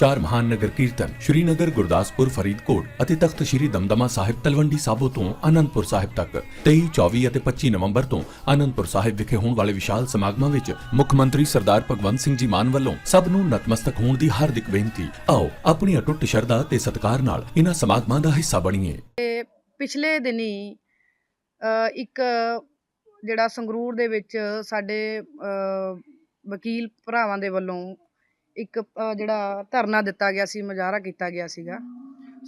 ਚਾਰ ਮਹਾਨ ਨਗਰ ਕੀਰਤਨ ਸ਼੍ਰੀਨਗਰ, ਗੁਰਦਾਸਪੁਰ, ਫਰੀਦਕੋਟ ਅਤੇ ਤਖਤ ਸ਼੍ਰੀ ਦਮਦਮਾ ਸਾਹਿਬ ਤਲਵੰਡੀ ਸਾਬੋ ਤੋਂ ਆਨੰਦਪੁਰ ਸਾਹਿਬ ਤੱਕ। 23 24 ਅਤੇ 25 ਨਵੰਬਰ ਤੋਂ ਆਨੰਦਪੁਰ ਸਾਹਿਬ ਵਿਖੇ ਹੋਣ ਵਾਲੇ ਵਿਸ਼ਾਲ ਸਮਾਗਮਾਂ ਵਿੱਚ ਮੁੱਖ ਮੰਤਰੀ ਸਰਦਾਰ ਭਗਵੰਤ ਸਿੰਘ ਜੀ ਮਾਨ ਵੱਲੋਂ ਸਭ ਨੂੰ ਨਤਮਸਤਕ ਹੋਣ ਦੀ ਹਾਰਦਿਕ ਬੇਨਤੀ। ਆਓ, ਆਪਣੀ ਅਟੁੱਟ ਸ਼ਰਧਾ ਤੇ ਸਤਿਕਾਰ ਨਾਲ ਇਹਨਾਂ ਸਮਾਗਮਾਂ ਦਾ ਹਿੱਸਾ ਬਣੀਏ। ਪਿਛਲੇ ਦਿਨੀ ਇੱਕ ਜਿਹੜਾ ਸੰਗਰੂਰ ਦੇ ਵਿੱਚ ਸਾਡੇ ਵਕੀਲ ਭਰਾਵਾਂ ਦੇ ਵੱਲੋਂ ਇੱਕ ਜਿਹੜਾ ਧਰਨਾ ਦਿੱਤਾ ਗਿਆ ਸੀ, ਮੁਜ਼ਾਹਰਾ ਕੀਤਾ ਗਿਆ ਸੀਗਾ।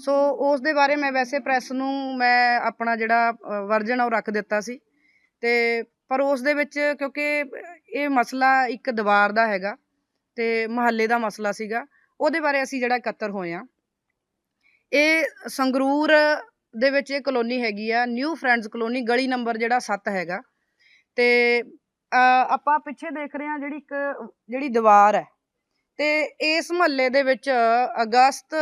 ਸੋ ਉਸ ਦੇ ਬਾਰੇ ਮੈਂ ਵੈਸੇ ਪ੍ਰੈਸ ਨੂੰ ਮੈਂ ਆਪਣਾ ਜਿਹੜਾ ਵਰਜਨ ਉਹ ਰੱਖ ਦਿੱਤਾ ਸੀ। ਤੇ, ਪਰ ਉਸ ਦੇ ਵਿੱਚ ਕਿਉਂਕਿ ਇਹ ਮਸਲਾ ਇੱਕ ਦੀਵਾਰ ਦਾ ਹੈਗਾ ਤੇ ਮਹੱਲੇ ਦਾ ਮਸਲਾ ਸੀਗਾ। ਉਹਦੇ ਬਾਰੇ ਅਸੀਂ ਜਿਹੜਾ ਇਕੱਤਰ ਹੋਏ ਆ ਇਹ ਸੰਗਰੂਰ ਦੇ ਵਿੱਚ ਇਹ ਕਲੋਨੀ ਹੈਗੀ ਆ ਨਿਊ ਫਰੈਂਡਸ ਕਲੋਨੀ ਗਲੀ ਨੰਬਰ ਜਿਹੜਾ 7 ਹੈਗਾ। ਤੇ ਆਪਾਂ ਪਿੱਛੇ ਦੇਖ ਰਹੇ ਹਾਂ ਜਿਹੜੀ ਇੱਕ, ਜਿਹੜੀ ਦੀਵਾਰ ਹੈ। ਤੇ ਇਸ ਮੁਹੱਲੇ ਦੇ ਵਿੱਚ ਅਗਸਤ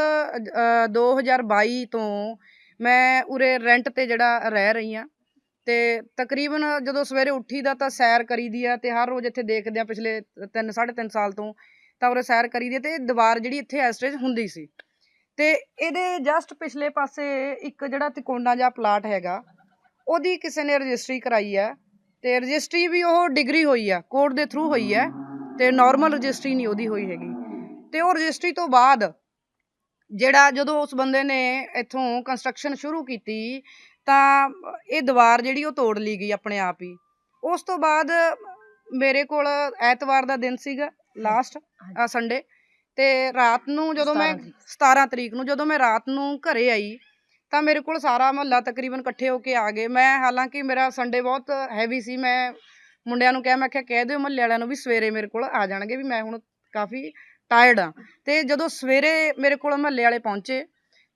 ਦੋ ਹਜ਼ਾਰ ਬਾਈ ਤੋਂ ਮੈਂ ਉਰੇ ਰੈਂਟ ਤੇ ਜਿਹੜਾ ਰਹਿ ਰਹੀ ਹਾਂ ਅਤੇ ਤਕਰੀਬਨ ਜਦੋਂ ਸਵੇਰੇ ਉੱਠੀ ਦਾ ਤਾਂ ਸੈਰ ਕਰੀ ਦੀ ਆ ਅਤੇ ਹਰ ਰੋਜ਼ ਇੱਥੇ ਦੇਖਦੇ ਆ ਪਿਛਲੇ 3 3.5 ਸਾਲ ਤੋਂ ਤਾਂ ਉਰੇ ਸੈਰ ਕਰੀਦੀ ਆ ਅਤੇ ਇਹ ਦੀਵਾਰ ਜਿਹੜੀ ਇੱਥੇ ਐਸਟੇਜ ਹੁੰਦੀ ਸੀ ਅਤੇ ਇਹਦੇ ਜਸਟ ਪਿਛਲੇ ਪਾਸੇ ਇੱਕ ਜਿਹੜਾ ਤਿਕੋਣਾ ਜਿਹਾ ਪਲਾਟ ਹੈਗਾ, ਉਹਦੀ ਕਿਸੇ ਨੇ ਰਜਿਸਟਰੀ ਕਰਾਈ ਹੈ ਅਤੇ ਰਜਿਸਟਰੀ ਵੀ ਉਹ ਡਿਗਰੀ ਹੋਈ ਆ ਕੋਰਟ ਦੇ ਥਰੂ ਹੋਈ ਹੈ ਤੇ ਨਾਰਮਲ ਰਜਿਸਟਰੀ ਨਹੀਂ ਉਹਦੀ ਹੋਈ ਹੈਗੀ। ਤੇ ਉਹ ਰਜਿਸਟਰੀ ਤੋਂ ਬਾਅਦ ਜਿਹੜਾ ਜਦੋਂ ਉਸ ਬੰਦੇ ਨੇ ਇੱਥੋਂ ਕੰਸਟਰਕਸ਼ਨ ਸ਼ੁਰੂ ਕੀਤੀ ਤਾਂ ਇਹ ਦੀਵਾਰ ਜਿਹੜੀ ਉਹ ਤੋੜ ਲਈ ਗਈ ਆਪਣੇ ਆਪ ਹੀ। ਉਸ ਤੋਂ ਬਾਅਦ ਮੇਰੇ ਕੋਲ ਐਤਵਾਰ ਦਾ ਦਿਨ ਸੀਗਾ ਲਾਸਟ ਆ ਸੰਡੇ ਤੇ ਰਾਤ ਨੂੰ ਜਦੋਂ ਮੈਂ 17 ਤਰੀਕ। ਨੂੰ ਜਦੋਂ ਮੈਂ ਰਾਤ ਨੂੰ ਘਰੇ ਆਈ ਤਾਂ ਮੇਰੇ ਕੋਲ ਸਾਰਾ ਮਹੱਲਾ ਤਕਰੀਬਨ ਇਕੱਠੇ ਹੋ ਕੇ ਆ ਗਏ। ਮੈਂ ਹਾਲਾਂਕਿ ਮੇਰਾ ਸੰਡੇ ਬਹੁਤ ਹੈਵੀ ਸੀ ਮੈਂ ਮੁੰਡਿਆਂ ਨੂੰ ਕਿਹਾ, ਮੈਂ ਕਿਹਾ, ਕਹਿ ਦਿਓ ਮਹੱਲੇ ਵਾਲਿਆਂ ਨੂੰ ਵੀ ਸਵੇਰੇ ਮੇਰੇ ਕੋਲ ਆ ਜਾਣਗੇ ਵੀ ਮੈਂ ਹੁਣ ਕਾਫੀ ਟਾਇਰਡ ਆ ਤੇ ਜਦੋਂ ਸਵੇਰੇ ਮੇਰੇ ਕੋਲ ਮਹੱਲੇ ਵਾਲੇ ਪਹੁੰਚੇ,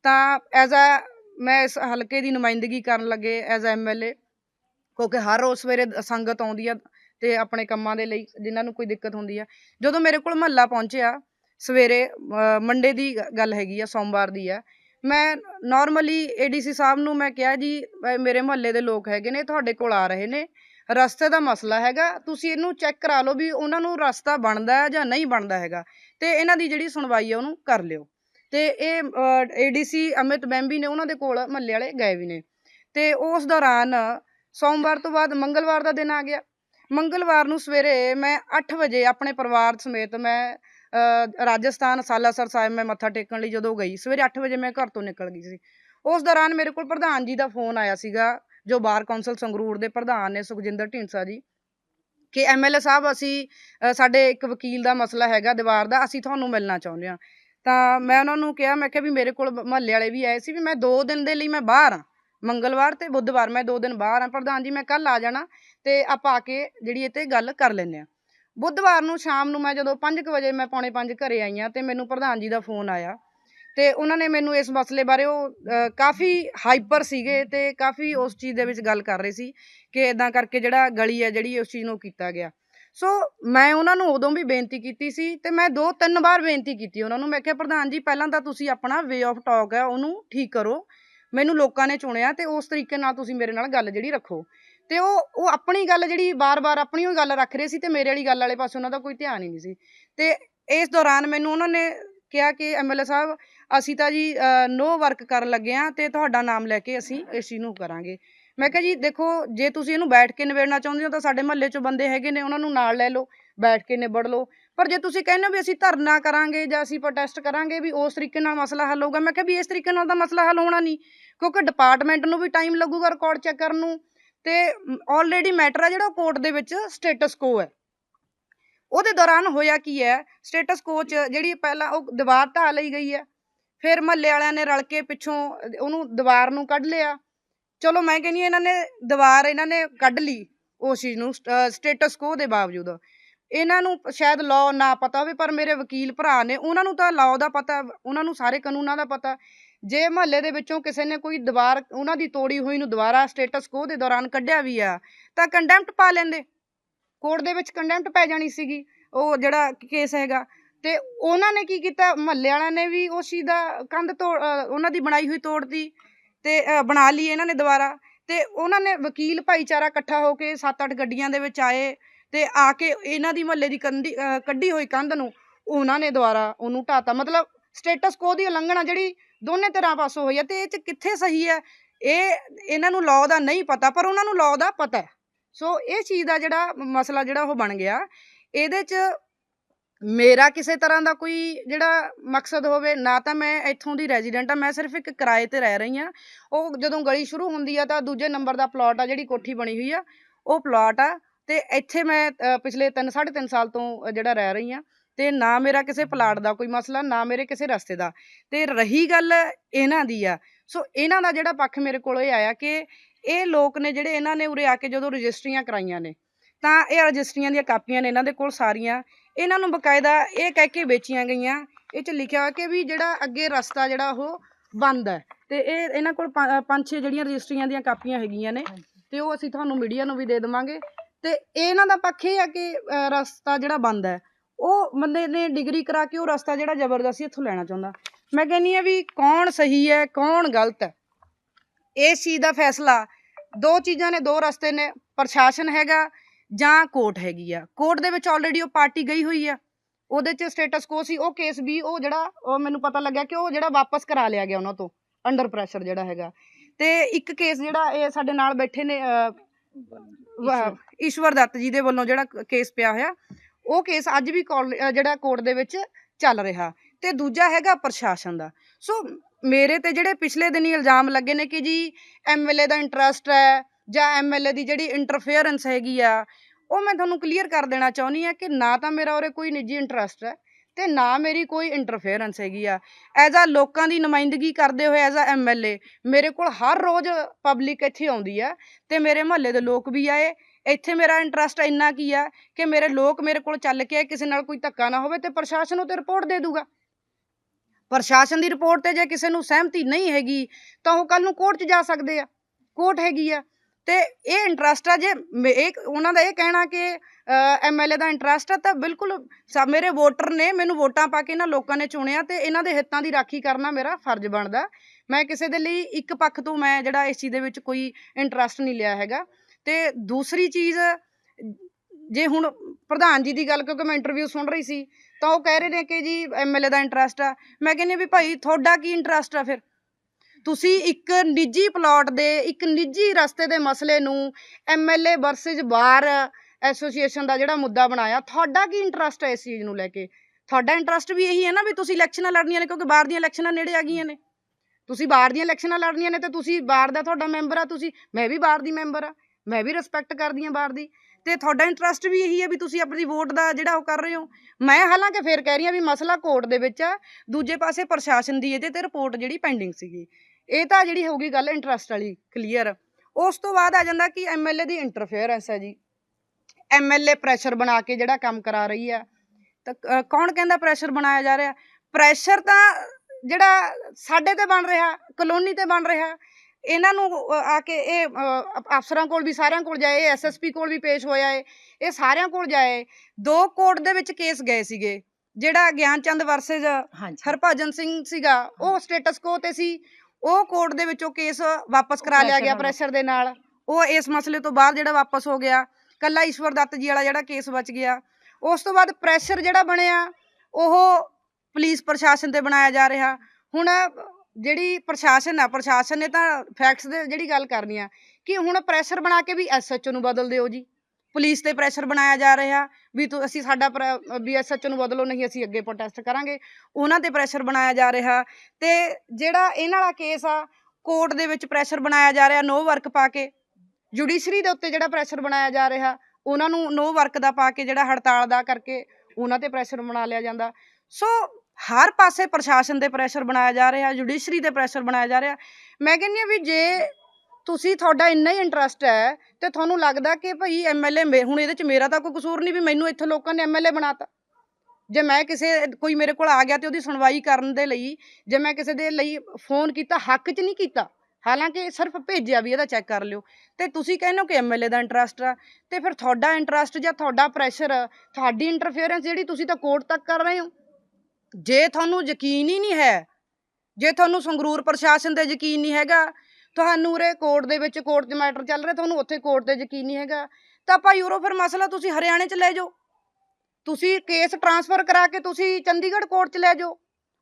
ਤਾਂ ਐਜ਼ ਅ ਮੈਂ ਇਸ ਹਲਕੇ ਦੀ ਨੁਮਾਇੰਦਗੀ ਕਰਨ ਲੱਗੇ ਐਜ਼ ਅ ਐਮਐਲਏ ਕਿਉਂਕਿ ਹਰ ਰੋਜ਼ ਸਵੇਰੇ ਸੰਗਤ ਆਉਂਦੀ ਆ ਤੇ ਆਪਣੇ ਕੰਮਾਂ ਦੇ ਲਈ ਜਿਨ੍ਹਾਂ ਨੂੰ ਕੋਈ ਦਿੱਕਤ ਹੁੰਦੀ ਆ। ਜਦੋਂ ਮੇਰੇ ਕੋਲ ਮਹੱਲਾ ਪਹੁੰਚਿਆ, ਸਵੇਰੇ ਮੰਡੇ ਦੀ ਗੱਲ ਹੈਗੀ ਆ, ਸੋਮਵਾਰ ਦੀ ਆ, ਮੈਂ ਨਾਰਮਲੀ ਏਡੀਸੀ ਸਾਹਿਬ ਨੂੰ ਮੈਂ ਕਿਹਾ ਜੀ ਮੇਰੇ ਮਹੱਲੇ ਦੇ ਲੋਕ ਹੈਗੇ ਨੇ, ਤੁਹਾਡੇ ਕੋਲ ਆ ਰਹੇ ਨੇ। ਰਸਤੇ ਦਾ ਮਸਲਾ ਹੈਗਾ। ਤੁਸੀਂ ਇਹਨੂੰ ਚੈੱਕ ਕਰਾ ਲਓ ਵੀ ਉਹਨਾਂ ਨੂੰ ਰਸਤਾ ਬਣਦਾ ਹੈ ਜਾਂ ਨਹੀਂ ਬਣਦਾ ਹੈਗਾ। ਤੇ ਇਹਨਾਂ ਦੀ ਜਿਹੜੀ ਸੁਣਵਾਈ ਹੈ ਉਹਨੂੰ ਕਰ ਲਿਓ। ਤੇ ਇਹ ਏਡੀਸੀ ਅਮਿਤ ਬੈਂਬੀ ਨੇ ਉਹਨਾਂ ਦੇ ਕੋਲ ਮਹੱਲੇ ਵਾਲੇ ਗਏ ਵੀ ਨੇ। ਤੇ ਉਸ ਦੌਰਾਨ ਸੋਮਵਾਰ ਤੋਂ ਬਾਅਦ ਮੰਗਲਵਾਰ ਦਾ ਦਿਨ ਆ ਗਿਆ। ਮੰਗਲਵਾਰ ਨੂੰ ਸਵੇਰੇ ਮੈਂ 8 ਵਜੇ ਆਪਣੇ ਪਰਿਵਾਰ ਸਮੇਤ ਮੈਂ ਰਾਜਸਥਾਨ ਸਾਲਾਸਰ ਸਾਹਿਬ ਮੈਂ ਮੱਥਾ ਟੇਕਣ ਲਈ ਜਦੋਂ ਗਈ। ਸਵੇਰੇ 8 ਵਜੇ ਮੈਂ ਘਰ ਤੋਂ ਨਿਕਲ ਗਈ ਸੀ। ਉਸ ਦੌਰਾਨ ਮੇਰੇ ਕੋਲ ਪ੍ਰਧਾਨ ਜੀ ਦਾ ਫੋਨ ਆਇਆ ਸੀਗਾ। ਜੋ ਬਾਰ ਕੌਂਸਲ ਸੰਗਰੂਰ ਦੇ ਪ੍ਰਧਾਨ ਨੇ ਸੁਖਜਿੰਦਰ ਢੀਂਡਸਾ ਜੀ, ਕਿ ਐਮਐਲਏ ਸਾਹਿਬ ਅਸੀਂ ਸਾਡੇ ਇੱਕ ਵਕੀਲ ਦਾ ਮਸਲਾ ਹੈਗਾ, ਦੀਵਾਰ ਦਾ, ਅਸੀਂ ਤੁਹਾਨੂੰ ਮਿਲਣਾ ਚਾਹੁੰਦੇ ਹਾਂ। ਤਾਂ ਮੈਂ ਉਹਨਾਂ ਨੂੰ ਕਿਹਾ, ਮੈਂ ਕਿਹਾ ਵੀ ਮੇਰੇ ਕੋਲ ਮਹੱਲੇ ਵਾਲੇ ਵੀ ਆਏ ਸੀ ਵੀ ਮੈਂ 2 ਦਿਨ ਦੇ ਲਈ ਮੈਂ ਬਾਹਰ ਹਾਂ ਮੰਗਲਵਾਰ ਤੇ ਬੁੱਧਵਾਰ, ਮੈਂ 2 ਦਿਨ ਬਾਹਰ ਹਾਂ ਪ੍ਰਧਾਨ ਜੀ, ਮੈਂ ਕੱਲ ਆ ਜਾਣਾ ਤੇ ਆਪਾਂ ਆ ਕੇ ਜਿਹੜੀ ਇਹ ਤੇ ਗੱਲ ਕਰ ਲੈਂਦੇ ਆ ਬੁੱਧਵਾਰ ਨੂੰ ਸ਼ਾਮ ਨੂੰ ਮੈਂ ਜਦੋਂ 5:00 ਵਜੇ ਮੈਂ ਪੌਣੇ 5 ਘਰੇ ਆਈ ਹਾਂ ਤੇ ਮੈਨੂੰ ਪ੍ਰਧਾਨ ਜੀ ਦਾ ਫੋਨ ਆਇਆ। ਤੇ ਉਹਨਾਂ ਨੇ ਮੈਨੂੰ ਇਸ ਮਸਲੇ ਬਾਰੇ ਉਹ ਕਾਫੀ ਹਾਈਪਰ ਸੀਗੇ ਤੇ ਕਾਫੀ ਉਸ ਚੀਜ਼ ਦੇ ਵਿੱਚ ਗੱਲ ਕਰ ਰਹੇ ਸੀ ਕਿ ਇਦਾਂ ਕਰਕੇ ਜਿਹੜਾ ਗਲੀ ਹੈ ਜਿਹੜੀ ਉਸ ਚੀਜ਼ ਨੂੰ ਕੀਤਾ ਗਿਆ। ਸੋ ਮੈਂ ਉਹਨਾਂ ਨੂੰ ਉਦੋਂ ਵੀ ਬੇਨਤੀ ਕੀਤੀ ਸੀ ਤੇ ਮੈਂ ਦੋ ਤਿੰਨ ਵਾਰ ਬੇਨਤੀ ਕੀਤੀ ਉਹਨਾਂ ਨੂੰ। ਮੈਂ ਕਿਹਾ, ਪ੍ਰਧਾਨ ਜੀ, ਪਹਿਲਾਂ ਤਾਂ ਤੁਸੀਂ ਆਪਣਾ ਵੇ ਆਫ ਟਾਕ ਹੈ, ਉਹਨੂੰ ਠੀਕ ਕਰੋ। ਮੈਨੂੰ ਲੋਕਾਂ ਨੇ ਚੁਣਿਆ ਤੇ ਉਸ ਤਰੀਕੇ ਨਾਲ ਤੁਸੀਂ ਮੇਰੇ ਨਾਲ ਗੱਲ ਜਿਹੜੀ ਰੱਖੋ। ਤੇ ਉਹ ਉਹ ਆਪਣੀ ਗੱਲ ਜਿਹੜੀ ਬਾਰ-ਬਾਰ ਆਪਣੀ ਉਹ ਗੱਲ ਰੱਖ ਰਹੇ ਸੀ ਤੇ ਮੇਰੇ ਵਾਲੀ ਗੱਲ ਵਾਲੇ ਪਾਸੇ ਉਹਨਾਂ ਦਾ ਕੋਈ ਧਿਆਨ ਹੀ ਨਹੀਂ ਸੀ। ਤੇ ਇਸ ਦੌਰਾਨ ਮੈਨੂੰ ਉਹਨਾਂ ਨੇ ਕਿਹਾ ਕਿ ਐਮਐਲਏ ਸਾਹਿਬ, ਅਸੀਂ ਤਾਂ ਜੀ ਨੋ ਵਰਕ ਕਰਨ ਲੱਗੇ ਆ ਤੇ ਤੁਹਾਡਾ ਨਾਮ ਲੈ ਕੇ ਅਸੀਂ ਇਸ ਚੀਜ਼ ਨੂੰ ਕਰਾਂਗੇ। ਮੈਂ ਕਿਹਾ ਜੀ, ਦੇਖੋ, ਜੇ ਤੁਸੀਂ ਇਹਨੂੰ ਬੈਠ ਕੇ ਨਿਬੇੜਨਾ ਚਾਹੁੰਦੇ ਹੋ ਤਾਂ ਸਾਡੇ ਮਹੱਲੇ 'ਚੋਂ ਬੰਦੇ ਹੈਗੇ ਨੇ, ਉਹਨਾਂ ਨੂੰ ਨਾਲ ਲੈ ਲਓ, ਬੈਠ ਕੇ ਨਿਬੜ ਲਓ। ਪਰ ਜੇ ਤੁਸੀਂ ਕਹਿੰਦੇ ਹੋ ਵੀ ਅਸੀਂ ਧਰਨਾ ਕਰਾਂਗੇ ਜਾਂ ਅਸੀਂ ਪ੍ਰੋਟੈਸਟ ਕਰਾਂਗੇ ਵੀ ਉਸ ਤਰੀਕੇ ਨਾਲ ਮਸਲਾ ਹੱਲ ਹੋਊਗਾ, ਮੈਂ ਕਿਹਾ ਵੀ ਇਸ ਤਰੀਕੇ ਨਾਲ ਤਾਂ ਮਸਲਾ ਹੱਲ ਹੋਣਾ ਨਹੀਂ, ਕਿਉਂਕਿ ਡਿਪਾਰਟਮੈਂਟ ਨੂੰ ਵੀ ਟਾਈਮ ਲੱਗੂਗਾ ਰਿਕਾਰਡ ਚੈੱਕ ਕਰਨ ਨੂੰ ਤੇ ਆਲਰੇਡੀ ਮੈਟਰ ਆ ਜਿਹੜਾ ਕੋਰਟ ਦੇ ਵਿੱਚ ਸਟੇਟਸ ਕੋ ਹੈ। ਉਹਦੇ ਦੌਰਾਨ ਹੋਇਆ ਕੀ ਹੈ? ਸਟੇਟਸ ਕੋ ਚ ਜਿਹੜੀ ਪਹਿਲਾਂ ਉਹ ਦੀਵਾਰ ਢਾਹ ਲਈ ਗਈ ਹੈ। ਫਿਰ ਮਹੱਲੇ ਵਾਲਿਆਂ ਨੇ ਰਲ ਕੇ ਪਿੱਛੋਂ ਉਹਨੂੰ ਦੀਵਾਰ ਨੂੰ ਕੱਢ ਲਿਆ। ਚਲੋ ਮੈਂ ਕਹਿੰਦੀ ਇਹਨਾਂ ਨੇ ਦੀਵਾਰ ਇਹਨਾਂ ਨੇ ਕੱਢ ਲਈ ਉਸ ਚੀਜ਼ ਨੂੰ ਸਟੇਟਸ ਕੋ ਦੇ ਬਾਵਜੂਦ। ਇਹਨਾਂ ਨੂੰ ਸ਼ਾਇਦ ਲਾਅ ਨਾ ਪਤਾ ਹੋਵੇ, ਪਰ ਮੇਰੇ ਵਕੀਲ ਭਰਾ ਨੇ, ਉਹਨਾਂ ਨੂੰ ਤਾਂ ਲਾਅ ਦਾ ਪਤਾ, ਉਹਨਾਂ ਨੂੰ ਸਾਰੇ ਕਾਨੂੰਨਾਂ ਦਾ ਪਤਾ। ਜੇ ਮਹੱਲੇ ਦੇ ਵਿੱਚੋਂ ਕਿਸੇ ਨੇ ਕੋਈ ਦੀਵਾਰ, ਉਹਨਾਂ ਦੀ ਤੋੜੀ ਹੋਈ ਨੂੰ ਦੁਬਾਰਾ ਸਟੇਟਸ ਕੋ ਦੇ ਦੌਰਾਨ ਕੱਢਿਆ ਵੀ ਆ, ਤਾਂ ਕੰਡੈਮਟ ਪਾ ਲੈਂਦੇ। ਕੋਰਟ ਦੇ ਵਿੱਚ ਕੰਡੈਮਟ ਪੈ ਜਾਣੀ ਸੀਗੀ ਉਹ ਜਿਹੜਾ ਕੇਸ ਹੈਗਾ। ਤੇ ਉਹਨਾਂ ਨੇ ਕੀ ਕੀਤਾ? ਮਹੱਲੇ ਵਾਲਿਆਂ ਨੇ ਵੀ ਉਸ ਚੀਜ਼ ਦਾ ਕੰਧ ਤੋੜ ਉਹਨਾਂ ਦੀ ਬਣਾਈ ਹੋਈ ਤੋੜਤੀ ਤੇ ਅ, ਬਣਾ ਲਈ ਇਹਨਾਂ ਨੇ ਦੁਬਾਰਾ। ਤੇ ਉਹਨਾਂ ਨੇ ਵਕੀਲ ਭਾਈਚਾਰਾ ਇਕੱਠਾ ਹੋ ਕੇ 7-8 ਗੱਡੀਆਂ ਦੇ ਵਿੱਚ ਆਏ ਤੇ ਆ ਕੇ ਇਹਨਾਂ ਦੀ ਮਹੱਲੇ ਦੀ ਕੰਧੀ ਕੱਢੀ ਹੋਈ ਕੰਧ ਨੂੰ ਉਹਨਾਂ ਨੇ ਦੁਬਾਰਾ ਉਹਨੂੰ ਢਾਤਾ ਮਤਲਬ ਸਟੇਟਸ ਕੋ ਦੀ ਉਲੰਘਣਾ ਜਿਹੜੀ ਦੋਨੇ ਤਰ੍ਹਾਂ ਪਾਸੋਂ ਹੋਈ ਹੈ ਤੇ ਇਹ ਚ ਕਿੱਥੇ ਸਹੀ ਹੈ? ਇਹ ਇਹਨਾਂ ਨੂੰ ਲਾਅ ਦਾ ਨਹੀਂ ਪਤਾ ਪਰ ਉਹਨਾਂ ਨੂੰ ਲਾਅ ਦਾ ਪਤਾ ਹੈ। ਸੋ ਇਹ ਚੀਜ਼ ਦਾ ਜਿਹੜਾ ਮਸਲਾ ਜਿਹੜਾ ਉਹ ਬਣ ਗਿਆ। ਇਹਦੇ ਚ ਮੇਰਾ ਕਿਸੇ ਤਰ੍ਹਾਂ ਦਾ ਕੋਈ ਜਿਹੜਾ ਮਕਸਦ ਹੋਵੇ ਨਾ ਤਾਂ ਮੈਂ ਇੱਥੋਂ ਦੀ ਰੈਜ਼ੀਡੈਂਟ ਆ ਮੈਂ ਸਿਰਫ ਇੱਕ ਕਿਰਾਏ ਤੇ ਰਹਿ ਰਹੀ ਆ ਉਹ ਜਦੋਂ ਗਲੀ ਸ਼ੁਰੂ ਹੁੰਦੀ ਆ ਤਾਂ ਦੂਜੇ ਨੰਬਰ ਦਾ ਪਲਾਟ ਆ ਜਿਹੜੀ ਕੋਠੀ ਬਣੀ ਹੋਈ ਆ ਉਹ ਪਲਾਟ ਆ ਤੇ ਇੱਥੇ ਮੈਂ ਅ, ਪਿਛਲੇ 3 3.5 ਸਾਲ ਤੋਂ ਜਿਹੜਾ ਰਹਿ ਰਹੀ ਆ ਤੇ ਨਾ ਮੇਰਾ ਕਿਸੇ ਪਲਾਟ ਦਾ ਕੋਈ ਮਸਲਾ ਨਾ ਮੇਰੇ ਕਿਸੇ ਰਸਤੇ ਦਾ। ਤੇ ਰਹੀ ਗੱਲ ਇਹਨਾਂ ਦੀ ਆ। ਸੋ ਇਹਨਾਂ ਦਾ ਜਿਹੜਾ ਪੱਖ ਮੇਰੇ ਕੋਲ ਇਹ ਆਇਆ ਕਿ ਇਹ ਲੋਕ ਨੇ ਜਿਹੜੇ ਇਹਨਾਂ ਨੇ ਉਰੇ ਆ ਕੇ ਜਦੋਂ ਰਜਿਸਟਰੀਆਂ ਕਰਾਈਆਂ ਨੇ, ਤਾਂ ਇਹ ਰਜਿਸਟਰੀਆਂ ਦੀਆਂ ਕਾਪੀਆਂ ਨੇ ਇਹਨਾਂ ਦੇ ਕੋਲ ਸਾਰੀਆਂ, ਇਹਨਾਂ ਨੂੰ ਬਕਾਇਦਾ ਇਹ ਕਹਿ ਕੇ ਵੇਚੀਆਂ ਗਈਆਂ, ਇਹ ਚ ਲਿਖਿਆ ਹੋਇਆ ਕਿ ਵੀ ਜਿਹੜਾ ਅੱਗੇ ਰਸਤਾ ਜਿਹੜਾ ਉਹ ਬੰਦ ਹੈ, ਤੇ ਇਹ ਇਹਨਾਂ ਕੋਲ ਪੰਜ ਛੇ ਜਿਹੜੀਆਂ ਰਜਿਸਟਰੀਆਂ ਦੀਆਂ ਕਾਪੀਆਂ ਹੈਗੀਆਂ ਨੇ, ਤੇ ਉਹ ਅਸੀਂ ਤੁਹਾਨੂੰ ਮੀਡੀਆ ਨੂੰ ਵੀ ਦੇ ਦੇਵਾਂਗੇ, ਤੇ ਇਹਨਾਂ ਦਾ ਪੱਖ ਇਹ ਹੈ ਕਿ ਰਸਤਾ ਜਿਹੜਾ ਬੰਦ ਹੈ, ਉਹ ਬੰਦੇ ਨੇ ਡਿਗਰੀ ਕਰਾ ਕੇ ਉਹ ਰਸਤਾ ਜਿਹੜਾ ਜ਼ਬਰਦਸਤੀ ਇੱਥੋਂ ਲੈਣਾ ਚਾਹੁੰਦਾ। ਮੈਂ ਕਹਿੰਨੀ ਆ ਵੀ ਕੌਣ ਸਹੀ ਹੈ, ਕੌਣ ਗਲਤ ਹੈ, ਇਸ ਚੀਜ਼ ਦਾ ਫੈਸਲਾ ਦੋ ਚੀਜ਼ਾਂ ਨੇ, ਦੋ ਰਸਤੇ ਨੇ, ਪ੍ਰਸ਼ਾਸਨ ਹੈਗਾ ਜਾਂ ਕੋਰਟ ਹੈਗੀ ਆ। ਕੋਰਟ ਦੇ ਵਿੱਚ ਆਲਰੇਡੀ ਉਹ ਪਾਰਟੀ ਗਈ ਹੋਈ ਆ। ਉਹਦੇ ਚ ਸਟੇਟਸ ਕੋ ਸੀ, ਉਹ ਕੇਸ ਵੀ ਉਹ ਜਿਹੜਾ, ਉਹ ਮੈਨੂੰ ਪਤਾ ਲੱਗਿਆ ਕਿ ਉਹ ਜਿਹੜਾ ਵਾਪਸ ਕਰਾ ਲਿਆ ਗਿਆ ਉਹਨਾਂ ਤੋਂ ਅੰਡਰ ਪ੍ਰੈਸ਼ਰ ਜਿਹੜਾ ਹੈਗਾ। ਤੇ ਇੱਕ ਕੇਸ ਜਿਹੜਾ ਇਹ ਸਾਡੇ ਨਾਲ ਬੈਠੇ ਨੇ ਈਸ਼ਵਰ ਦੱਤ ਜੀ ਦੇ ਵੱਲੋਂ ਜਿਹੜਾ ਕੇਸ ਪਿਆ ਹੋਇਆ, ਉਹ ਕੇਸ ਅੱਜ ਵੀ ਕਾਲ- ਜਿਹੜਾ ਕੋਰਟ ਦੇ ਵਿੱਚ ਚੱਲ ਰਿਹਾ। ਤੇ ਦੂਜਾ ਹੈਗਾ ਪ੍ਰਸ਼ਾਸਨ ਦਾ। ਸੋ ਮੇਰੇ ਤੇ ਜਿਹੜੇ ਪਿਛਲੇ ਦਿਨੀ ਇਲਜ਼ਾਮ ਲੱਗੇ ਨੇ ਕਿ ਜੀ ਐਮਐਲਏ ਦਾ ਇੰਟਰਸਟ ਹੈ ਜਾਂ ਐਮਐਲਏ ਦੀ ਜਿਹੜੀ ਇੰਟਰਫੇਅਰੈਂਸ ਹੈਗੀ ਆ ਉਹ ਮੈਂ ਤੁਹਾਨੂੰ ਕਲੀਅਰ ਕਰ ਦੇਣਾ ਚਾਹੁੰਦੀ ਆ ਕਿ ਨਾ ਤਾਂ ਮੇਰਾ ਉਰੇ ਕੋਈ ਨਿੱਜੀ ਇੰਟਰਸਟ ਹੈ ਤੇ ਨਾ ਮੇਰੀ ਕੋਈ ਇੰਟਰਫੇਅਰੈਂਸ ਹੈਗੀ ਆ। ਐਜ਼ ਆ ਲੋਕਾਂ ਦੀ ਨੁਮਾਇੰਦਗੀ ਕਰਦੇ ਹੋਏ ਐਜ਼ ਆ ਐਮਐਲਏ ਮੇਰੇ ਕੋਲ ਹਰ ਰੋਜ਼ ਪਬਲਿਕ ਇੱਥੇ ਆਉਂਦੀ ਆ ਤੇ ਮੇਰੇ ਮੁਹੱਲੇ ਦੇ ਲੋਕ ਵੀ ਆਏ ਇੱਥੇ ਮੇਰਾ ਇੰਟਰਸਟ ਇੰਨਾ ਕੀ ਆ ਕਿ ਮੇਰੇ ਲੋਕ ਮੇਰੇ ਕੋਲ ਚੱਲ ਕੇ ਆਏ, ਕਿਸੇ ਨਾਲ ਕੋਈ ਧੱਕਾ ਨਾ ਹੋਵੇ ਤੇ ਪ੍ਰਸ਼ਾਸਨ ਉਹ ਤੇ ਰਿਪੋਰਟ ਦੇ ਦੂਗਾ। ਪ੍ਰਸ਼ਾਸਨ ਦੀ ਰਿਪੋਰਟ ਤੇ ਜੇ ਕਿਸੇ ਨੂੰ ਸਹਿਮਤੀ ਨਹੀਂ ਹੈਗੀ, ਤਾਂ ਉਹ ਕੱਲ ਨੂੰ ਕੋਰਟ 'ਚ ਜਾ ਸਕਦੇ ਆ। ਕੋਰਟ ਹੈਗੀ ਆ। ਤੇ ਇਹ ਇੰਟਰਸਟ ਆ ਜੇ, ਮੇ- ਇਹ ਉਹਨਾਂ ਦਾ ਇਹ ਕਹਿਣਾ ਕਿ ਐਮਐਲਏ ਦਾ ਇੰਟਰਸਟ ਆ ਤਾਂ ਬਿਲਕੁਲ ਸਾ- ਮੇਰੇ ਵੋਟਰ ਨੇ ਮੈਨੂੰ ਵੋਟਾਂ ਪਾ ਕੇ ਇਹਨਾਂ ਲੋਕਾਂ ਨੇ ਚੁਣਿਆ ਤੇ ਇਹਨਾਂ ਦੇ ਹਿੱਤਾਂ ਦੀ ਰਾਖੀ ਕਰਨਾ ਮੇਰਾ ਫਰਜ਼ ਬਣਦਾ। ਮੈਂ ਕਿਸੇ ਦੇ ਲਈ ਇੱਕ ਪੱਖ ਤੋਂ ਮੈਂ ਜਿਹੜਾ ਇਸ ਚੀਜ਼ ਦੇ ਵਿੱਚ ਕੋਈ ਇੰਟਰਸਟ ਨਹੀਂ ਲਿਆ ਹੈਗਾ। ਤੇ ਦੂਸਰੀ ਚੀਜ਼ ਜੇ ਹੁਣ ਪ੍ਰਧਾਨ ਜੀ ਦੀ ਗੱਲ, ਕਿਉਂਕਿ ਮੈਂ ਇੰਟਰਵਿਊ ਸੁਣ ਰਹੀ ਸੀ, ਤਾਂ ਉਹ ਕਹਿ ਰਹੇ ਨੇ ਕਿ ਜੀ ਐਮਐਲਏ ਦਾ ਇੰਟਰਸਟ ਆ। ਮੈਂ ਕਹਿੰਦੀ ਵੀ ਭਾਈ, ਤੁਹਾਡਾ ਕੀ ਇੰਟਰਸਟ ਆ ਫਿਰ? ਤੁਸੀਂ ਇੱਕ ਨਿੱਜੀ ਪਲਾਟ ਦੇ, ਇੱਕ ਨਿੱਜੀ ਰਸਤੇ ਦੇ ਮਸਲੇ ਨੂੰ ਐਮਐਲਏ ਵਰਸਸ ਬਾਰ ਐਸੋਸੀਏਸ਼ਨ ਦਾ ਜਿਹੜਾ ਮੁੱਦਾ ਬਣਾਇਆ, ਤੁਹਾਡਾ ਕੀ ਇੰਟਰਸਟ ਹੈ ਇਸ ਚੀਜ਼ ਨੂੰ ਲੈ ਕੇ? ਤੁਹਾਡਾ ਇੰਟਰਸਟ ਵੀ ਇਹੀ ਹੈ ਨਾ ਵੀ ਤੁਸੀਂ ਇਲੈਕਸ਼ਨਾਂ ਲੜਨੀਆਂ ਨੇ, ਕਿਉਂਕਿ ਬਾਹਰ ਦੀਆਂ ਇਲੈਕਸ਼ਨਾਂ ਨੇੜੇ ਆ ਗਈਆਂ ਨੇ। ਤੁਸੀਂ ਬਾਹਰ ਦੀਆਂ ਇਲੈਕਸ਼ਨਾਂ ਲੜਨੀਆਂ ਨੇ ਤੇ ਤੁਸੀਂ ਬਾਹਰ ਦਾ ਤੁਹਾਡਾ ਮੈਂਬਰ ਆ, ਤੁਸੀਂ, ਮੈਂ ਵੀ ਬਾਹਰ ਦੀ ਮੈਂਬਰ ਆ, ਮੈਂ ਵੀ ਰਿਸਪੈਕਟ ਕਰਦੀ ਹਾਂ ਬਾਹਰ ਦੀ। ਤੇ ਤੁਹਾਡਾ ਇੰਟਰਸਟ ਵੀ ਇਹੀ ਹੈ ਵੀ ਤੁਸੀਂ ਆਪਣੀ ਵੋਟ ਦਾ ਜਿਹੜਾ ਉਹ ਕਰ ਰਹੇ ਹੋ। ਮੈਂ ਹਾਲਾਂਕਿ ਫੇਰ ਕਹਿ ਰਹੀ ਹਾਂ ਵੀ ਮਸਲਾ ਕੋਰਟ ਦੇ ਵਿੱਚ ਆ, ਦੂਜੇ ਪਾਸੇ ਪ੍ਰਸ਼ਾਸਨ ਦੀ ਇਹਦੇ ਤੇ ਰਿਪੋਰਟ ਜਿਹੜੀ ਪੈਂਡਿੰਗ ਸੀਗੀ। ਇਹ ਤਾਂ ਜਿਹੜੀ ਹੋਊਗੀ ਗੱਲ ਇੰਟਰਸਟ ਵਾਲੀ ਕਲੀਅਰ ਉਸ ਤੋਂ ਬਾਅਦ ਆ ਜਾਂਦਾ ਕਿ ਐਮਐਲਏ ਦੀ ਇੰਟਰਫੇਅਰੈਂਸ ਹੈ ਜੀ। ਐਮਐਲਏ ਪ੍ਰੈਸ਼ਰ ਬਣਾ ਕੇ ਜਿਹੜਾ ਕੰਮ ਕਰਾ ਰਹੀ ਆ ਤਾਂ ਕੌਣ ਕਹਿੰਦਾ ਪ੍ਰੈਸ਼ਰ ਬਣਾਇਆ ਜਾ ਰਿਹਾ? ਪ੍ਰੈਸ਼ਰ ਤਾਂ ਜਿਹੜਾ ਸਾਡੇ ਤੇ ਬਣ ਰਿਹਾ ਕਲੋਨੀ ਤੇ ਬਣ ਰਿਹਾ। ਇਹਨਾਂ ਨੂੰ ਆ ਕੇ ਇਹ ਅਫਸਰਾਂ ਕੋਲ ਵੀ ਸਾਰਿਆਂ ਕੋਲ ਜਾਏ ਐਸਐਸਪੀ ਕੋਲ ਵੀ ਪੇਸ਼ ਹੋਇਆ ਏ ਇਹ ਸਾਰਿਆਂ ਕੋਲ ਜਾਏ ਦੋ ਕੋਰਟ ਦੇ ਵਿੱਚ ਕੇਸ ਗਏ ਸੀਗੇ ਜਿਹੜਾ ਗਿਆਨਚੰਦ ਵਰਸਸ ਹਾਂਜੀ। ਹਰਭਜਨ ਸਿੰਘ ਸੀਗਾ ਉਹ ਸਟੇਟਸ ਕੋ ਤੇ ਸੀ ਉਹ ਕੋਰਟ ਦੇ ਵਿੱਚੋਂ ਕੇਸ ਵਾਪਸ ਕਰਾ ਲਿਆ ਗਿਆ ਪ੍ਰੈਸ਼ਰ ਦੇ ਨਾਲ ਉਹ ਇਸ ਮਸਲੇ ਤੋਂ ਬਾਅਦ ਜਿਹੜਾ ਵਾਪਸ ਹੋ ਗਿਆ ਕੱਲਾ ਈਸ਼ਵਰ ਦੱਤ ਜੀ ਵਾਲਾ ਜਿਹੜਾ ਕੇਸ ਬਚ ਗਿਆ ਉਸ ਤੋਂ ਬਾਅਦ ਪ੍ਰੈਸ਼ਰ ਜਿਹੜਾ ਬਣਿਆ ਉਹ ਪੁਲਿਸ ਪ੍ਰਸ਼ਾਸਨ ਤੇ ਬਣਾਇਆ ਜਾ ਰਿਹਾ ਹੁਣ ਜਿਹੜੀ ਪ੍ਰਸ਼ਾਸਨ ਆ, ਪ੍ਰਸ਼ਾਸਨ ਨੇ ਤਾਂ ਫੈਕਟਸ ਦੇ ਜਿਹੜੀ ਗੱਲ ਕਰਨੀ ਆ ਕਿ ਹੁਣ ਪ੍ਰੈਸ਼ਰ ਬਣਾ ਕੇ ਵੀ ਐਸਐਚਓ ਨੂੰ ਬਦਲ ਦਿਓ ਜੀ। ਪੁਲਿਸ ਤੇ ਪ੍ਰੈਸ਼ਰ ਬਣਾਇਆ ਜਾ ਰਿਹਾ ਵੀ ਤੂੰ, ਅਸੀਂ ਸਾਡਾ ਪ੍ਰ- ਵੀ ਐਸਐਚਓ ਨੂੰ ਬਦਲੋ, ਨਹੀਂ ਅਸੀਂ ਅੱਗੇ ਪ੍ਰੋਟੈਸਟ ਕਰਾਂਗੇ। ਉਹਨਾਂ ਤੇ ਪ੍ਰੈਸ਼ਰ ਬਣਾਇਆ ਜਾ ਰਿਹਾ ਤੇ ਜਿਹੜਾ ਇਹਨਾਂ ਵਾਲਾ ਕੇਸ ਆ ਕੋਰਟ ਦੇ ਵਿੱਚ ਪ੍ਰੈਸ਼ਰ ਬਣਾਇਆ ਜਾ ਰਿਹਾ ਨੋ ਵਰਕ ਪਾ ਕੇ। ਜੁਡੀਸ਼ਰੀ ਦੇ ਉੱਤੇ ਜਿਹੜਾ ਪ੍ਰੈਸ਼ਰ ਬਣਾਇਆ ਜਾ ਰਿਹਾ, ਉਹਨਾਂ ਨੂੰ ਨੋ ਵਰਕ ਦਾ ਪਾ ਕੇ ਜਿਹੜਾ ਹੜਤਾਲ ਦਾ ਕਰਕੇ ਉਹਨਾਂ ਤੇ ਪ੍ਰੈਸ਼ਰ ਬਣਾ ਲਿਆ ਜਾਂਦਾ। ਸੋ ਹਰ ਪਾਸੇ ਪ੍ਰਸ਼ਾਸਨ ਦੇ ਪ੍ਰੈਸ਼ਰ ਬਣਾਇਆ ਜਾ ਰਿਹਾ, ਜੁਡੀਸ਼ਰੀ ਦੇ ਪ੍ਰੈਸ਼ਰ ਬਣਾਇਆ ਜਾ ਰਿਹਾ। ਮੈਂ ਕਹਿੰਦੀ ਹਾਂ ਵੀ ਜੇ ਤੁਸੀਂ ਤੁਹਾਡਾ ਇੰਨਾ ਹੀ ਇੰਟਰਸਟ ਹੈ, ਤੇ ਤੁਹਾਨੂੰ ਲੱਗਦਾ ਕਿ ਭਈ ਐਮਐਲਏ ਹੁਣ ਇਹਦੇ ਚ ਮੇਰਾ ਤਾਂ ਕੋਈ ਕਸੂਰ ਨਹੀਂ ਵੀ ਮੈਨੂੰ ਇੱਥੇ ਲੋਕਾਂ ਨੇ ਐਮਐਲਏ ਬਣਾਤਾ। ਜੇ ਮੈਂ ਕਿਸੇ, ਕੋਈ ਮੇਰੇ ਕੋਲ ਆ ਗਿਆ ਤੇ ਉਹਦੀ ਸੁਣਵਾਈ ਕਰਨ ਦੇ ਲਈ, ਜੇ ਮੈਂ ਕਿਸੇ ਦੇ ਲਈ ਫੋਨ ਕੀਤਾ, ਹੱਕ 'ਚ ਨਹੀਂ ਕੀਤਾ, ਹਾਲਾਂਕਿ ਸਿਰਫ ਭੇਜਿਆ ਵੀ ਇਹਦਾ ਚੈੱਕ ਕਰ ਲਿਓ। ਤੇ ਤੁਸੀਂ ਕਹਿੰਦੇ ਹੋ ਕਿ ਐਮਐਲਏ ਦਾ ਇੰਟਰਸਟ ਆ, ਤੇ ਫਿਰ ਤੁਹਾਡਾ ਇੰਟਰਸਟ ਜਾਂ ਤੁਹਾਡਾ ਪ੍ਰੈਸ਼ਰ ਤੁਹਾਡੀ ਇੰਟਰਫੇਰੈਂਸ ਜਿਹੜੀ ਤੁਸੀਂ ਤਾਂ ਕੋਰਟ ਤੱਕ ਕਰ ਰਹੇ ਹੋ। ਜੇ ਤੁਹਾਨੂੰ ਯਕੀਨ ਹੀ ਨਹੀਂ ਹੈ ਜੇ ਤੁਹਾਨੂੰ ਸੰਗਰੂਰ ਪ੍ਰਸ਼ਾਸਨ ਤੇ ਯਕੀਨ ਨਹੀਂ ਹੈਗਾ ਤੁਹਾਨੂੰ ਉਰੇ ਕੋਰਟ ਦੇ ਵਿੱਚ ਕੋਰਟ 'ਚ ਮੈਟਰ ਚੱਲ ਰਿਹਾ ਤੁਹਾਨੂੰ ਉੱਥੇ ਕੋਰਟ ਤੇ ਯਕੀਨ ਨਹੀਂ ਹੈਗਾ ਤਾਂ ਭਾਈ ਉਰੋ ਫਿਰ ਮਸਲਾ ਤੁਸੀਂ ਹਰਿਆਣੇ 'ਚ ਲੈ ਜਾਓ। ਤੁਸੀਂ ਕੇਸ ਟਰਾਂਸਫਰ ਕਰਾ ਕੇ ਤੁਸੀਂ ਚੰਡੀਗੜ੍ਹ ਕੋਰਟ 'ਚ ਲੈ ਜਾਓ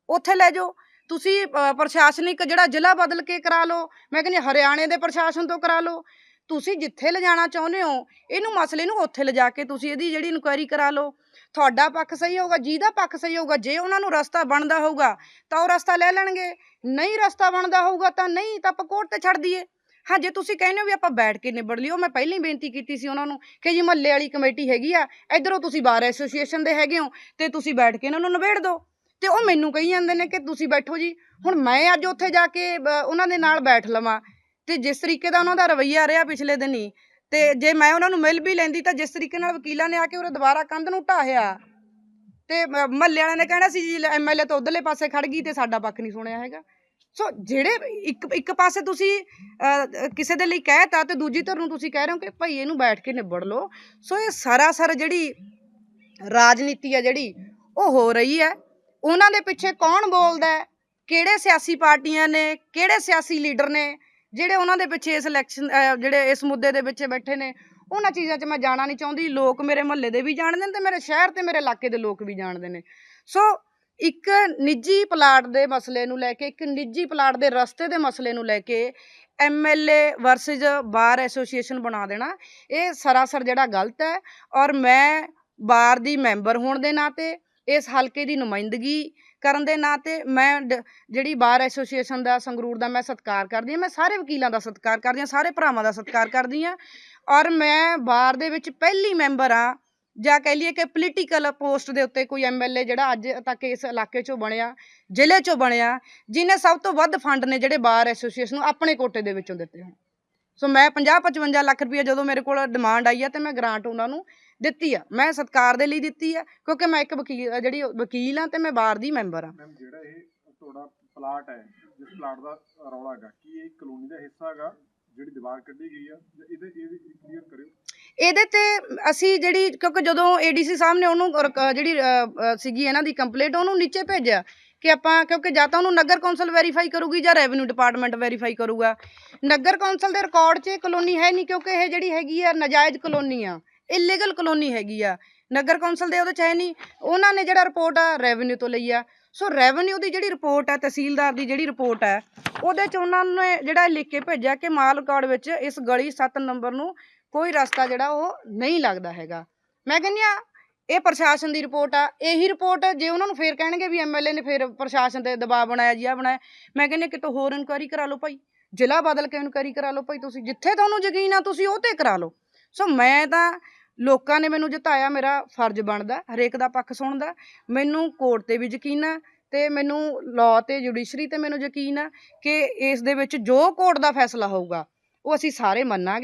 ਉੱਥੇ ਲੈ ਜਾਓ। ਤੁਸੀਂ ਅ, ਪ੍ਰਸ਼ਾਸਨਿਕ ਜਿਹੜਾ ਜ਼ਿਲ੍ਹਾ ਬਦਲ ਕੇ ਕਰਾ ਲਓ ਮੈਂ ਕਹਿੰਦੀ ਹਾਂ ਹਰਿਆਣੇ ਦੇ ਪ੍ਰਸ਼ਾਸਨ ਤੋਂ ਕਰਾ ਲਓ। ਤੁਸੀਂ ਜਿੱਥੇ ਲਿਜਾਣਾ ਚਾਹੁੰਦੇ ਹੋ ਇਹਨੂੰ ਮਸਲੇ ਨੂੰ ਉੱਥੇ ਲਿਜਾ ਕੇ ਤੁਸੀਂ ਇਹਦੀ ਜਿਹੜੀ ਇਨਕੁਆਇਰੀ ਕਰਾ ਲਓ। ਤੁਹਾਡਾ ਪੱਖ ਸਹੀ ਹੋਊਗਾ, ਜਿਹਦਾ ਪੱਖ ਸਹੀ ਹੋਊਗਾ, ਜੇ ਉਹਨਾਂ ਨੂੰ ਰਸਤਾ ਬਣਦਾ ਹੋਊਗਾ, ਤਾਂ ਉਹ ਰਸਤਾ ਲੈ ਲੈਣਗੇ। ਨਹੀਂ ਰਸਤਾ ਬਣਦਾ ਹੋਊਗਾ ਤਾਂ ਨਹੀਂ, ਤਾਂ ਆਪਾਂ ਕੋਰਟ ਤੇ ਛੱਡ ਦਈਏ। ਹਾਂ, ਜੇ ਤੁਸੀਂ ਕਹਿੰਦੇ ਹੋ ਵੀ ਆਪਾਂ ਬੈਠ ਕੇ ਨਿਬੜ ਲਿਓ, ਮੈਂ ਪਹਿਲਾਂ ਹੀ ਬੇਨਤੀ ਕੀਤੀ ਸੀ ਉਹਨਾਂ ਨੂੰ ਕਿ ਜੀ ਮਹੱਲੇ ਵਾਲੀ ਕਮੇਟੀ ਹੈਗੀ ਆ, ਇਧਰੋਂ ਤੁਸੀਂ ਬਾਰ ਐਸੋਸੀਏਸ਼ਨ ਦੇ ਹੈਗੇ ਹੋ ਤੇ ਤੁਸੀਂ ਬੈਠ ਕੇ ਇਹਨਾਂ ਨੂੰ ਨਿਬੇੜ ਦਿਓ। ਤੇ ਉਹ ਮੈਨੂੰ ਕਹੀ ਜਾਂਦੇ ਨੇ ਕਿ ਤੁਸੀਂ ਬੈਠੋ ਜੀ, ਹੁਣ ਮੈਂ ਅੱਜ ਉੱਥੇ ਜਾ ਕੇ ਉਹਨਾਂ ਦੇ ਨਾਲ ਬੈਠ ਲਵਾਂ। ਤੇ ਜਿਸ ਤਰੀਕੇ ਦਾ ਉਹਨਾਂ ਦਾ ਰਵੱਈਆ ਰਿਹਾ ਪਿਛਲੇ ਦਿਨੀ ਤੇ ਜੇ ਮੈਂ ਉਹਨਾਂ ਨੂੰ ਮਿਲ ਵੀ ਲੈਂਦੀ ਤਾਂ ਜਿਸ ਤਰੀਕੇ ਨਾਲ ਵਕੀਲਾਂ ਨੇ ਆ ਕੇ ਉਹ ਦੁਬਾਰਾ ਕੰਧ ਨੂੰ ਢਾਹਿਆ। ਤੇ ਮਹੱਲੇ ਵਾਲਿਆਂ ਨੇ ਕਹਿਣਾ ਸੀ ਜੀ ਐਮਐਲਏ ਤੋਂ ਉਧਰਲੇ ਪਾਸੇ ਖੜ ਗਈ ਤੇ ਸਾਡਾ ਪੱਖ ਨਹੀਂ ਸੁਣਿਆ ਹੈਗਾ। ਸੋ ਜਿਹੜੇ ਇੱਕ ਇੱਕ ਪਾਸੇ ਤੁਸੀਂ ਕਿਸੇ ਦੇ ਲਈ ਕਹਿਤਾ ਤੇ ਦੂਜੀ ਧਿਰ ਨੂੰ ਤੁਸੀਂ ਕਹਿ ਰਹੇ ਹੋ ਕਿ ਭਾਈ ਇਹਨੂੰ ਬੈਠ ਕੇ ਨਿਬੜ ਲਓ। ਸੋ ਇਹ ਸਰਾਸਰ ਜਿਹੜੀ ਰਾਜਨੀਤੀ ਆ ਜਿਹੜੀ, ਉਹ ਹੋ ਰਹੀ ਹੈ। ਉਹਨਾਂ ਦੇ ਪਿੱਛੇ ਕੌਣ ਬੋਲਦਾ ਕਿਹੜੇ ਸਿਆਸੀ ਪਾਰਟੀਆਂ ਨੇ? ਕਿਹੜੇ ਸਿਆਸੀ ਲੀਡਰ ਨੇ? ਜਿਹੜੇ ਉਹਨਾਂ ਦੇ ਪਿੱਛੇ ਇਸ ਇਲੈਕਸ਼ਨ ਜਿਹੜੇ ਇਸ ਮੁੱਦੇ ਦੇ ਪਿੱਛੇ ਬੈਠੇ ਨੇ, ਉਹਨਾਂ ਚੀਜ਼ਾਂ 'ਚ ਮੈਂ ਜਾਣਾ ਨਹੀਂ ਚਾਹੁੰਦੀ। ਲੋਕ ਮੇਰੇ ਮਹੱਲੇ ਦੇ ਵੀ ਜਾਣਦੇ ਨੇ ਤੇ ਮੇਰੇ ਸ਼ਹਿਰ ਤੇ ਮੇਰੇ ਇਲਾਕੇ ਦੇ ਲੋਕ ਵੀ ਜਾਣਦੇ ਨੇ। ਸੋ ਇੱਕ ਨਿੱਜੀ ਪਲਾਟ ਦੇ ਮਸਲੇ ਨੂੰ ਲੈ ਕੇ, ਇੱਕ ਨਿੱਜੀ ਪਲਾਟ ਦੇ ਰਸਤੇ ਦੇ ਮਸਲੇ ਨੂੰ ਲੈ ਕੇ ਐਮਐਲਏ ਵਰਸਸ ਬਾਰ ਐਸੋਸੀਏਸ਼ਨ ਬਣਾ ਦੇਣਾ, ਇਹ ਸਰਾਸਰ ਜਿਹੜਾ ਗਲਤ ਹੈ ਔਰ ਮੈਂ ਬਾਰ ਦੀ ਮੈਂਬਰ ਹੋਣ ਦੇ ਨਾਤੇ ਇਸ ਹਲਕੇ ਦੀ ਨੁਮਾਇੰਦਗੀ ਕਰਨ ਦੇ ਨਾਂ 'ਤੇ ਮੈਂ ਡ- ਜਿਹੜੀ ਬਾਰ ਐਸੋਸੀਏਸ਼ਨ ਦਾ, ਸੰਗਰੂਰ ਦਾ ਮੈਂ ਸਤਿਕਾਰ ਕਰਦੀ ਹਾਂ, ਮੈਂ ਸਾਰੇ ਵਕੀਲਾਂ ਦਾ ਸਤਿਕਾਰ ਕਰਦੀ ਹਾਂ, ਸਾਰੇ ਭਰਾਵਾਂ ਦਾ ਸਤਿਕਾਰ ਕਰਦੀ ਹਾਂ ਔਰ ਮੈਂ ਬਾਰ ਦੇ ਵਿੱਚ ਪਹਿਲੀ ਮੈਂਬਰ ਆ ਜਾਂ ਕਹਿ ਲਈਏ ਕਿ ਪੋਲੀਟੀਕਲ ਪੋਸਟ ਦੇ ਉੱਤੇ ਕੋਈ ਐਮਐਲਏ ਜਿਹੜਾ ਅੱਜ ਤੱਕ ਇਸ ਇਲਾਕੇ 'ਚੋਂ ਬਣਿਆ, ਜ਼ਿਲ੍ਹੇ 'ਚੋਂ ਬਣਿਆ ਜਿਨੇ ਸਭ ਤੋਂ ਵੱਧ ਫੰਡ ਨੇ ਜਿਹੜੇ ਬਾਰ ਐਸੋਸੀਏਸ਼ਨ ਨੂੰ ਆਪਣੇ ਕੋਟੇ ਦੇ ਵਿੱਚੋਂ ਦਿੱਤੇ ਹੋਣ। ਸੋ ਮੈਂ 50 55 ਲੱਖ ਰੁਪਏ ਜਦੋਂ ਮੇਰੇ ਕੋਲ ਡਿਮਾਂਡ ਆਈ ਹੈ ਤੇ ਮੈਂ ਗ੍ਰਾਂਟ ਉਹਨਾਂ ਨੂੰ ਦਿੱਤੀ ਆ ਮੈਂ ਸਤਕਾਰ ਦੇ ਲਈ ਦਿੱਤੀ ਆ ਕਿਉਂਕਿ ਮੈਂ ਇੱਕ ਵਕੀਲ ਜਿਹੜੀ ਵਕੀਲ ਆ ਤੇ ਮੈਂ ਬਾਰ ਦੀ ਮੈਂਬਰ ਆ। ਮੈਮ ਜਿਹੜਾ ਇਹ ਤੁਹਾਡਾ ਪਲਾਟ ਹੈ ਜਿਸ ਪਲਾਟ ਦਾ ਰੌਲਾ ਹੈਗਾ ਕੀ ਇਹ ਕਲੋਨੀ ਦਾ ਹਿੱਸਾ ਹੈਗਾ ਜਿਹੜੀ ਦੀਵਾਰ ਕੱਢੀ ਗਈ ਆ ਜਾਂ ਇਹਦੇ ਇਹ ਕਲੀਅਰ ਕਰਿਓ। ਇਹਦੇ ਤੇ ਅਸੀਂ ਜਿਹੜੀ ਕਿਉਂਕਿ ਜਦੋਂ ਏਡੀਸੀ ਸਾਹਿਬ ਨੇ ਉਹਨੂੰ ਜਿਹੜੀ ਸੀਗੀ ਇਹਨਾਂ ਦੀ ਕੰਪਲੀਟ ਉਹਨੂੰ ਨੀਚੇ ਭੇਜਿਆ ਕਿ ਆਪਾਂ ਕਿਉਂਕਿ ਜਾਂ ਤਾਂ ਉਹਨੂੰ ਨਗਰ ਕੌਂਸਲ ਵੈਰੀਫਾਈ ਕਰੂਗੀ ਜਾਂ ਰੈਵਨਿਊ ਡਿਪਾਰਟਮੈਂਟ ਵੈਰੀਫਾਈ ਕਰੂਗਾ। ਨਗਰ ਕੌਂਸਲ ਦੇ ਰਿਕਾਰਡ 'ਚ ਇਹ ਕਲੋਨੀ ਹੈ ਨਹੀਂ ਕਿਉਂਕਿ ਇਹ ਜਿਹੜੀ ਹੈਗੀ ਆ ਨਜਾਇਜ਼ ਕਲੋਨੀ ਆ। ਇਲੀਗਲ ਕਲੋਨੀ ਹੈਗੀ ਆ। ਨਗਰ ਕੌਂਸਲ ਦੇ ਉਹਦੇ 'ਚ ਹੈ ਨਹੀਂ ਉਹਨਾਂ ਨੇ ਜਿਹੜਾ ਰਿਪੋਰਟ ਆ ਰੈਵਨਿਊ ਤੋਂ ਲਈ ਆ। ਸੋ ਰੈਵਨਿਊ ਦੀ ਜਿਹੜੀ ਰਿਪੋਰਟ ਆ, ਤਹਿਸੀਲਦਾਰ ਦੀ ਜਿਹੜੀ ਰਿਪੋਰਟ ਹੈ ਉਹਦੇ 'ਚ ਉਹਨਾਂ ਨੇ ਜਿਹੜਾ ਲਿਖ ਕੇ ਭੇਜਿਆ ਕਿ ਮਾਲ ਰਿਕਾਰਡ ਵਿੱਚ ਇਸ ਗਲੀ 7 ਨੰਬਰ ਨੂੰ ਕੋਈ ਰਸਤਾ ਜਿਹੜਾ ਉਹ ਨਹੀਂ ਲੱਗਦਾ ਹੈਗਾ। ਮੈਂ ਕਹਿੰਦੀ ਆ, ਇਹ ਪ੍ਰਸ਼ਾਸਨ ਦੀ ਰਿਪੋਰਟ ਆ, ਇਹੀ ਰਿਪੋਰਟ ਜੇ ਉਹਨਾਂ ਨੂੰ ਫੇਰ ਕਹਿਣਗੇ ਵੀ ਐਮਐਲਏ ਨੇ ਫੇਰ ਪ੍ਰਸ਼ਾਸਨ ਤੇ ਦਬਾਅ ਬਣਾਇਆ ਜੀ ਆ ਬਣਾਇਆ, ਮੈਂ ਕਹਿੰਦੀ ਹਾਂ ਕਿਤੋਂ ਹੋਰ ਇਨਕੁਆਇਰੀ ਕਰਾ ਲਓ ਭਾਈ, ਜ਼ਿਲ੍ਹਾ ਬਦਲ ਕੇ ਇਨਕੁਆਇਰੀ ਕਰਾ ਲਓ ਭਾਈ, ਤੁਸੀਂ ਜਿੱਥੇ ਤੁਹਾਨੂੰ ਯਕੀਨ ਆ, ਤੁਸੀਂ ਉਹ ਤੇ ਕਰਾ ਲਓ। ਸੋ ਮੈਂ ਤਾਂ ਲੋਕਾਂ ਨੇ ਮੈਨੂੰ ਜਿਤਾਇਆ ਮੇਰਾ ਫਰਜ਼ ਬਣਦਾ, ਹਰੇਕ ਦਾ ਪੱਖ ਸੁਣਦਾ। ਮੈਨੂੰ ਕੋਰਟ ਤੇ ਵੀ ਯਕੀਨ ਆ ਤੇ ਮੈਨੂੰ ਲਾਅ ਤੇ ਜੁਡੀਸ਼ਰੀ ਤੇ ਮੈਨੂੰ ਯਕੀਨ ਆ ਕਿ ਇਸ ਦੇ ਵਿੱਚ ਜੋ ਕੋਰਟ ਦਾ ਫੈਸਲਾ ਹੋਊਗਾ, ਉਹ ਅਸੀਂ ਸਾਰੇ ਮੰਨਾਂਗੇ।